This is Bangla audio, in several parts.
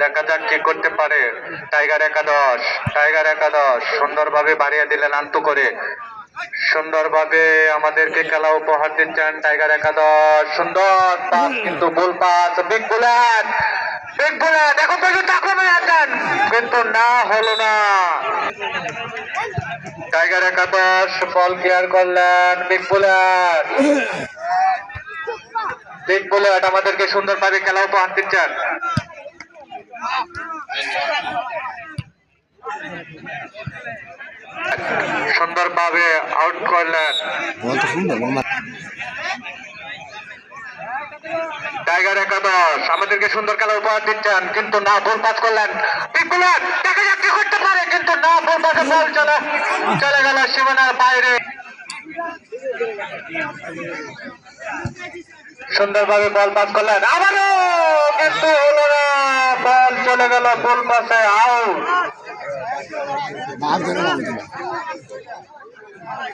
দেখা যাক কি করতে পারে। টাইগার একাদশ টাইগার একাদশ, সুন্দরভাবে বাড়িয়ে দিলেন আন্ত করে। সুন্দরভাবে আমাদেরকে খেলা উপহার দিচ্ছেন টাইগার একাদশ। সুন্দর পাস, কিন্তু goal pass. Big bullet big bullet, এখন পর্যন্ত আক্রমণে আছেন কিন্তু না, হলো না। টাইগার একাদশ, বল ক্লিয়ার করলেন, বিগ বুলেট। বিগ বুলেট আমাদেরকে সুন্দরভাবে খেলা উপহার দিচ্ছেন সুন্দরভাবে আউট করলেন। টাইগার একাদশ আমাদেরকে সুন্দর খেলা উপহার দিচ্ছেন, কিন্তু না বল পাস করলেন। বুলেট দেখা যাক কি করতে পারে, কিন্তু না বল পাসে বল চলে চলে গেল সীমানার বাইরে। সুন্দরভাবে বল পাস করলেন। আবারও কিন্তু হলো না। বল চলে গেল বল পাশে আউট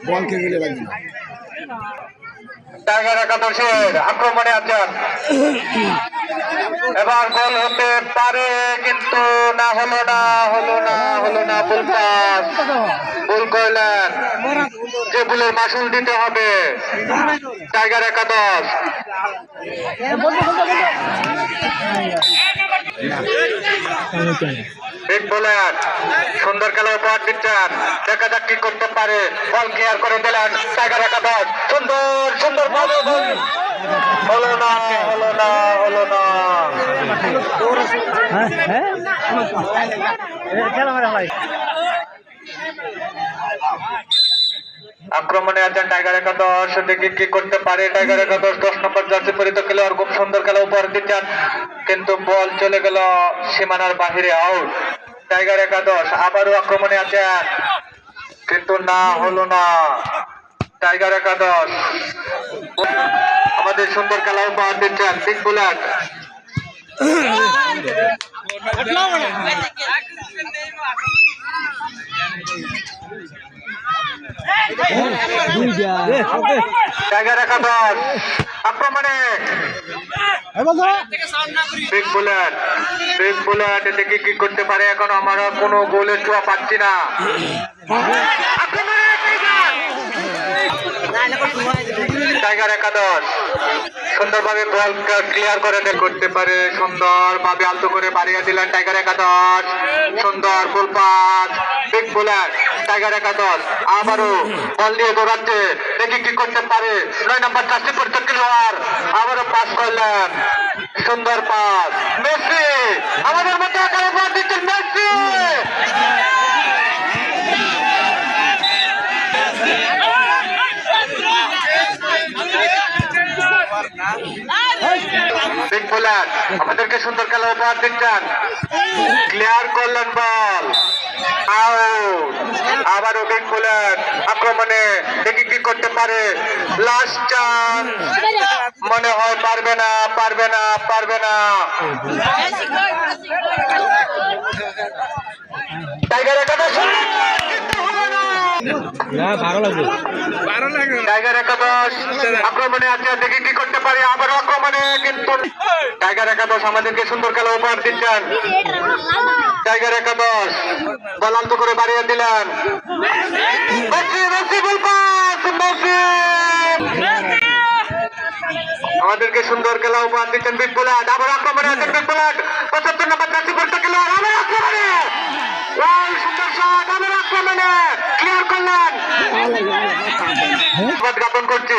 বল গেলে টাইগার একাদশের আক্রমণে আছেন। এবার গোল হতে পারে, কিন্তু না হলো না হলো না হলো না ভুল পাস ভুল করলেন। যে ভুলের মাসুল দিতে হবে, টাইগার একাদশ। বিগ বোলার সুন্দর খেলা উপহার দিচ্ছেন। দেখা যাক কি করতে পারে। বল ক্লিয়ার করে দিলেন টাইগার একাদশ সুন্দর সুন্দর বল বল। হলো না হলো না হলো না। আক্রমণে আছেন টাইগার একাদশ দেখি কি করতে পারে? টাইগার একাদশ দশ নম্বর জার্সি পরিত খেলোয়াড় খুব সুন্দর খেলা উপহার দিচ্ছেন। কিন্তু বল চলে গেল সীমানার বাহিরে আউট টাইগার একাদশ, আবারও আক্রমণে আছেন। কিন্তু না, হলো না। টাইগার একাদশ। আমাদের সুন্দর খেলা উপহার দিচ্ছেন বিগ বুলেট। টাইগার একাদশ, আক্রমণে। বিগ বুলেট বিগ বুলেট দেখি কি করতে পারে এখন? আমরা কোনো গোলের ছোঁয়া পাচ্ছি না। টাইগার! একাদশ সুন্দরভাবে বল ক্লিয়ার করে করতে পারে। সুন্দরভাবে আলতো করে বাড়িয়ে দিলেন টাইগার একাদশ সুন্দর full pass big bullet tiger একাদশ আবারও বল দিয়ে দৌড়াচ্ছে। দেখি কি করতে পারে? নয় নম্বর চারটি খেলোয়াড়। আবারও পাস করলেন। সুন্দর পাস মেসি, আমাদের মধ্যে এখানে পাস দিচ্ছেন মেসি। আমাদেরকে সুন্দর খেলা উপহার দিচ্ছেন। ক্লিয়ার করলেন বল আবারও বিগ বোলার আক্রমণে কি করতে পারে। লাস্ট চান্স মনে হয় পারবে না পারবে না পারবে না। টাইগার একাদশ না ভালো লাগবে। টাইগার একাদশ আক্রমণে আছে দেখি কি করতে পারে আবার আক্রমণে কিন্তু টাইগার একাদশ আমাদেরকে সুন্দর খেলা উপহার দিচ্ছেন। টাইগার একাদশ বলান্ত করে বাড়িয়ে দিলেন। গোল আমাদেরকে সুন্দর খেলা উপহার দিচ্ছেন বিগ বুলেট। আবার আক্রমণে আছেন বিগ বুলেট। পঁচাত্তর নম্বর চারটি করতে খেলোয়াড় আবার আক্রমণে! সুন্দর শট আবার আক্রমণে! ক্লিয়ার করলেন জ্ঞাপন করছি।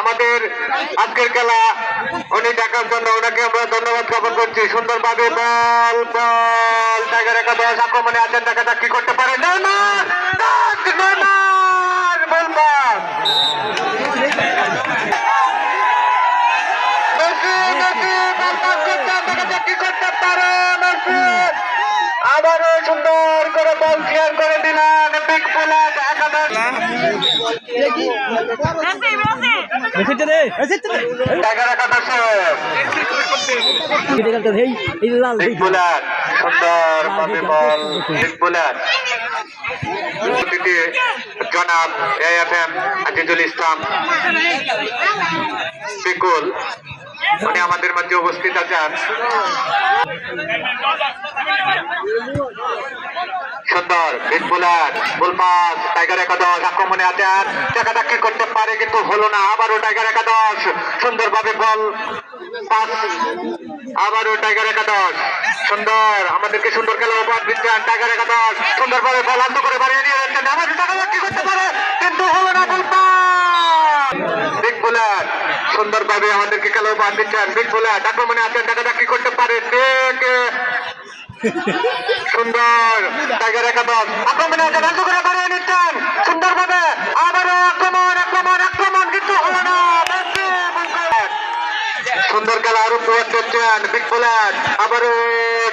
আমাদের আজকের খেলা উনি দেখার জন্য ওনাকে আমরা ধন্যবাদ জ্ঞাপন করছি। সুন্দরভাবে বল বল টাইগার একাদশ আক্রমণে আছেন যাক কি করতে পারে। দেখা যাক কি করতে পারে! আবারও সুন্দর করে বল ক্লিয়ার করে দিলেন বিগ বুলেট একাদশ। মেসেজটা দে মেসেজটা দে টাইগার একাদশ। কেটে গেল এই এই লাল বিগ বুলেট সুন্দর ভাবে বল, বিগ বুলেট জনাব এএফএম আজিজুল ইসলাম। বিকুল। উনি আমাদের মাঝে উপস্থিত আছেন। সুন্দর hit bowler full pass, tiger একাদশ আক্রমণে আছেন। টাকাটাকি করতে পারে, কিন্তু হলো না। আবারও টাইগার একাদশ, সুন্দরভাবে বল আবারও টাইগার একাদশ সুন্দর, আমাদেরকে সুন্দর খেলা উপহার দিচ্ছেন টাইগার একাদশ সুন্দরভাবে বল আন্ত করে বাড়িয়ে নিয়ে যাচ্ছেন। আমাদের টাকাটাকি করতে পারে, কিন্তু হলো না বোলার সুন্দরভাবে আমাদেরকে খেলা উপহার দিচ্ছেন। বিগ বোলার আক্রমণে আছেন টাকাটাকি করতে পারে। সুন্দর টাইগার একাদশ আক্রমণে আছে বন্ধ করে বাড়িয়ে নিচ্ছেন। সুন্দরভাবে আবারও আক্রমণ আক্রমণ আক্রমণ, কিন্তু হলো না। সুন্দর খেলা, আরও প্রয়োগ করছেন বিগ বোলার আবারও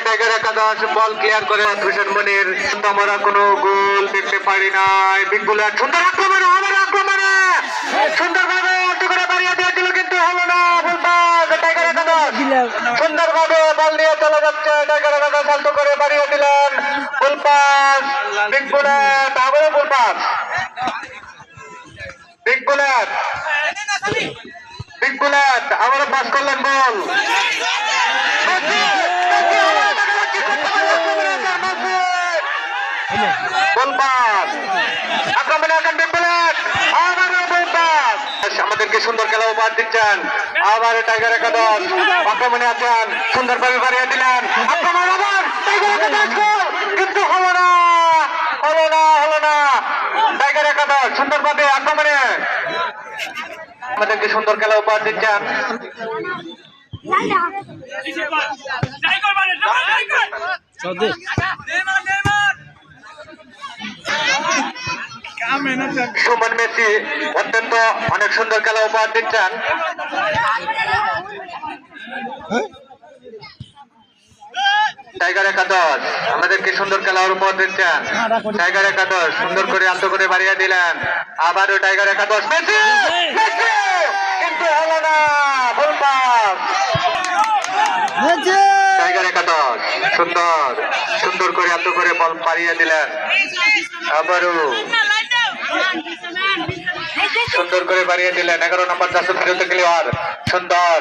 টাইগার একাদশ বল ক্লিয়ার করে ভূষণ মনির আমরা কোনো গোল দেখতে পারি নাই বিগ বোলার সুন্দর আক্রমণ আবার আক্রমণে? সুন্দরভাবে চলে যাচ্ছে টাইগার করে বুলপাস বিগ বুলেট আবারও বুলপাস বিগ বুলেট বুলেট আবারও পাস করলেন বল। আমাদেরকে সুন্দর খেলা উপহার দিচ্ছেন। আবার টাইগার একাদশ আক্রমণে আছেন, সুন্দরভাবে বাড়িয়ে দিলেন। আক্রমণ আবার! কিন্তু হলো না হলো না হলো না। টাইগার একাদশ সুন্দরভাবে আক্রমণে। আমাদেরকে সুন্দর খেলা উপহার দিচ্ছেন সুমন মেসি অত্যন্ত অনেক সুন্দর খেলা উপহার দিচ্ছেন। টাইগার একাদশ আমাদেরকে সুন্দর খেলার উপহার দিচ্ছেন। টাইগার একাদশ সুন্দর করে আলতো করে বাড়িয়ে দিলেন। আবারও টাইগার একাদশ মেসি মেসি কিন্তু হলো না পাস। টাইগার একাদশ সুন্দর সুন্দর করে আলতো করে বল পাড়িয়ে দিলেন। আবারও সুন্দর করে বাড়িয়ে দিলেন। এগারো নম্বর চারশো বিরত খেলোয়াড় সুন্দর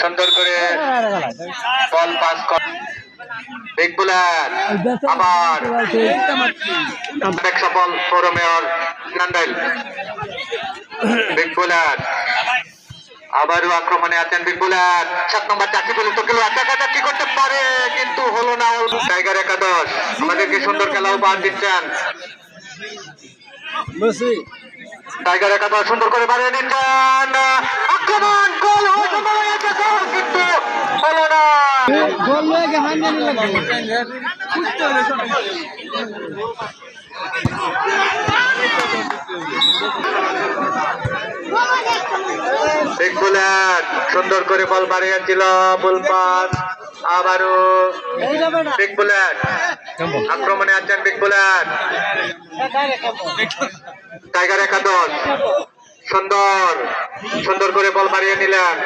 সুন্দর করে বল পাস কর বিগ বুলার আবার সফল পৌর মেয়র নান্দাইল। বিগ বুলার আবারও আক্রমণে আছেন বিগ বুলার সাত নম্বর পর্যন্ত খেলোয়াড় দেখা যাক কি করতে পারে কিন্তু হলো না টাইগার একাদশ। আমাদেরকে সুন্দর খেলা উপহার দিচ্ছেন। টাইগার একাদশ সুন্দর করে বাড়িয়ে দিচ্ছেন। আক্রমণ গোল হওয়ার সম্ভাবনা আছে, গোল কিন্তু হলো না গোল হয়ে গে হাঙ্গে নিলাম বিগ বুলেট সুন্দর করে বল বাড়িয়েছিল বুল পাস আবারও। বিগ বুলেট আক্রমণে আছেন বিগ বুলেট টাইগার একাদশ সুন্দর সুন্দর করে বল বাড়িয়ে নিলেন।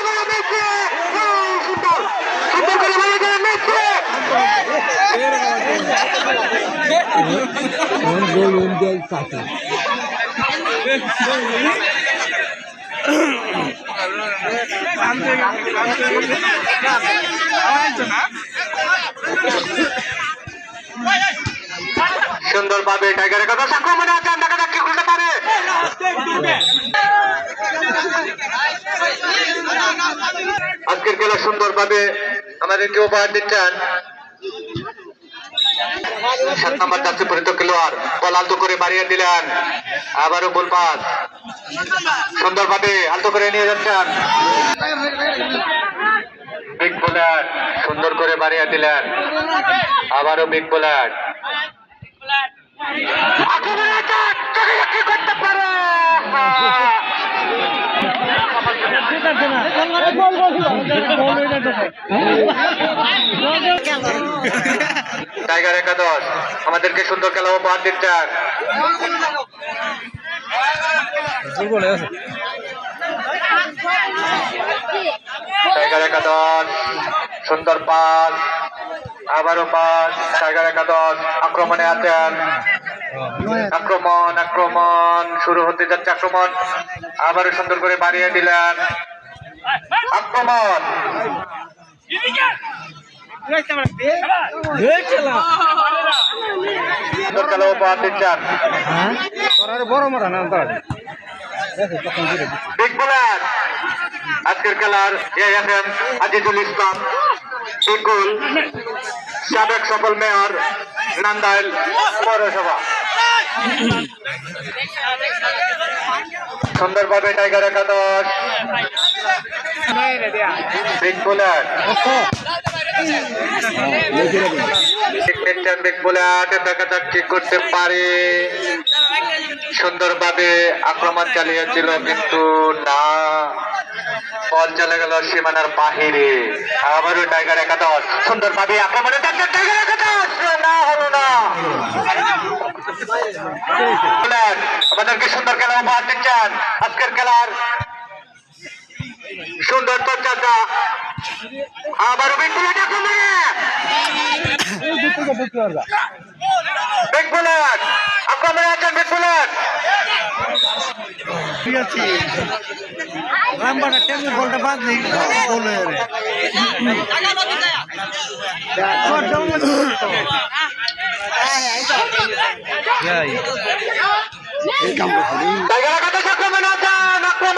আছে। সুন্দর সুন্দর করে বাড়িয়ে দিলেন মেসি গোল উন্ডেল সুন্দরভাবে টাইগার একাদশ আক্রমণে আছেন দেখা কি করতে পারে আজকের খেলা সুন্দরভাবে আমাদেরকে উপহার দিচ্ছেন। সাত নম্বর যাচ্ছে পরিত খেলোয়াড়। বল আলতো করে বাড়িয়ে দিলেন। আবারও বল পাস সুন্দরভাবে আলতো করে নিয়ে যাচ্ছেন। বিগ বোলার সুন্দর করে বাড়িয়ে দিলেন। আবারও বিগ বোলার করতে টাইগার একাদশ, আমাদেরকে সুন্দর খেলা উপহার গোল হয়ে টাইগার একাদশ, সুন্দর পাস, আবারও পাস, টাইগার একাদশ, আক্রমণে আছেন। আক্রমণ আক্রমণ, শুরু হতে যাচ্ছে আক্রমণ। আবারও সুন্দর করে বাড়িয়ে দিলেন। আক্রমণ। আজকের খেলার আজিজুল ইসলাম বিকুল সাবেক সফল মেয়র নান্দাইল পৌরসভা। সুন্দরভাবে টাইগার একাদশ। বিগ বোলার আক্রমণ চালিয়েছিল, কিন্তু না। বল চলে গেল সীমানার বাহিরে। আবারও টাইগার একাদশ সুন্দরভাবে আক্রমণে টাইগার একাদশ না, হলো না। আমাদেরকে সুন্দর খেলা উপহার দিচ্ছেন। আজকের খেলার সুন্দর বিগ বুলেট আক্রমণে আছেন ঠিক আছে রামবাটা বলটা বাদ নেই বলে। টাইগার আক্রমণে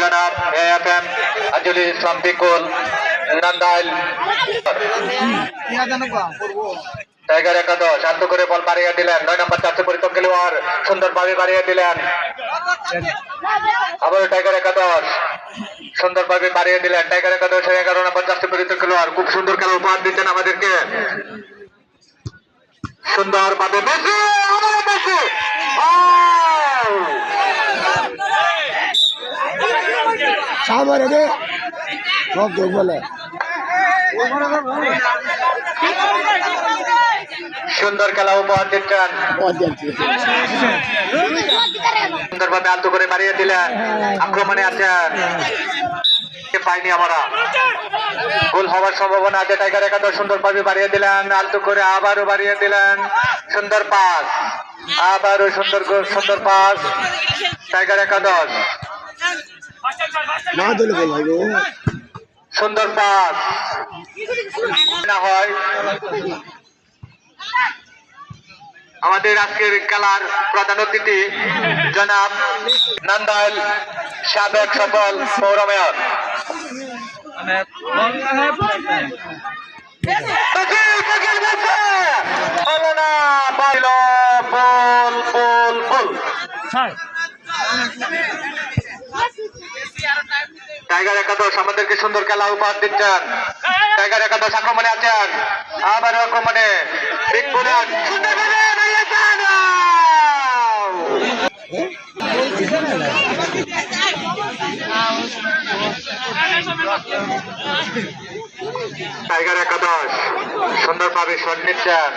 জনাব নান্দাইল টাইগার একাদশ শান্ত করে বল বাড়িয়ে দিলেন নয় নম্বর চারশো পরিত খেলোয়াড়, সুন্দরভাবে বাড়িয়ে দিলেন। আবার টাইগার একাদশ সুন্দরভাবে বাড়িয়ে দিলেন টাইগার একাদশ এগারো নম্বর চারশো পরিত খেলোয়াড়, খুব সুন্দর খেলা উপহার দিচ্ছেন আমাদেরকে। সুন্দর ভাবে মেসি মেসি সামনে রে সব সুন্দর খেলা উপহার দিচ্ছেন। সুন্দরভাবে আলতো করে বাড়িয়ে দিলেন। আক্রমণে আছেন। পাইনি আমরা। গোল হওয়ার সম্ভাবনা আছে টাইগার একাদশ সুন্দরভাবে বাড়িয়ে দিলেন আলতো করে আবারও বাড়িয়ে দিলেন। সুন্দর পাস। আবারও সুন্দর সুন্দর পাস। টাইগার একাদশ। সুন্দর পাস। না হয়। আমাদের আজকের খেলার প্রধান অতিথি জনাব নান্দাইল সাবেক সফল পৌর মেয়র। বল বল বল টাইগার একাদশ আমাদেরকে সুন্দর খেলা উপহার দিচ্ছেন। টাইগার একাদশ আক্রমণে আছেন। আবার আক্রমণে। টাইগার একাদশ সুন্দরভাবে শট নিচ্ছেন।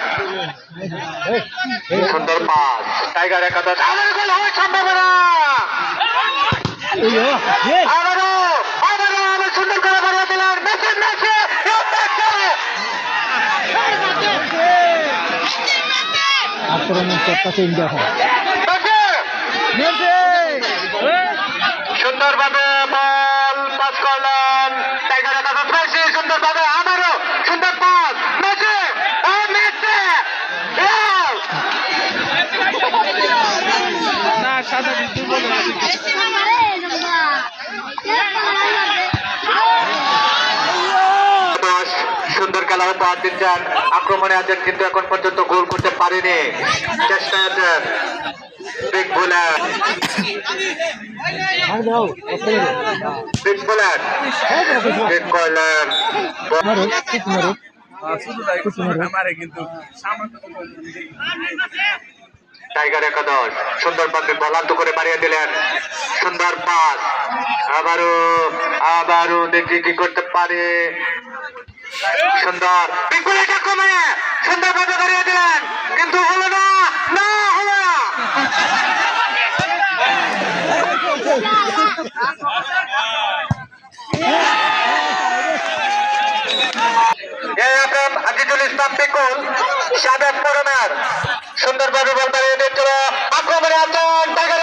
সুন্দর পাস টাইগার একাদশ আবার সম্ভাবনা। আবারও আবারও আবার সুন্দর করে বাড়িয়ে দিলেন মেসি মেসি আক্রমণ করতেছে ইন্ডিয়া সুন্দরভাবে বল পাস করলেন। টাইগার একাদশ সুন্দরভাবে আবারও সুন্দর পাস। মেসি ইয়াও! না সাদা দুর্বল দশ সুন্দর দিচ্ছেন আক্রমণে কিন্তু এখন পর্যন্ত গোল করতে পারেনি। চেষ্টায় বিগ টাইগার একাদশ, সুন্দর পাবে বলান্ত করে বাড়িয়ে দিলেন। সুন্দর পাস। আবারও আবারও দেখি কি করতে পারে। সুন্দর। বিপুল এটা কমে সুন্দর ভাবে বাড়িয়ে দিলেন। কিন্তু হলো না না হলো আজিজুল ইসলাম পিকুল, সাবেক পরমের, সুন্দরভাবে বল বাড়িয়ে দিচ্ছিল আক্রমণে আছেন টাইগার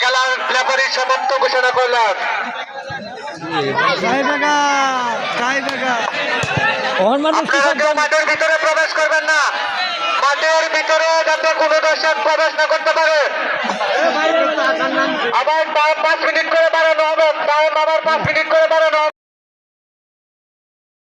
খেলার সমাপ্ত ঘোষণা করলেন। মাঠের ভিতরে প্রবেশ করবেন না। মাঠের ভিতরে যাতে কোনো দর্শক প্রবেশ না করতে পারে। আবার পাঁচ মিনিট করে বাড়ানো হবে। টাইম আবার পাঁচ মিনিট করে বাড়ানো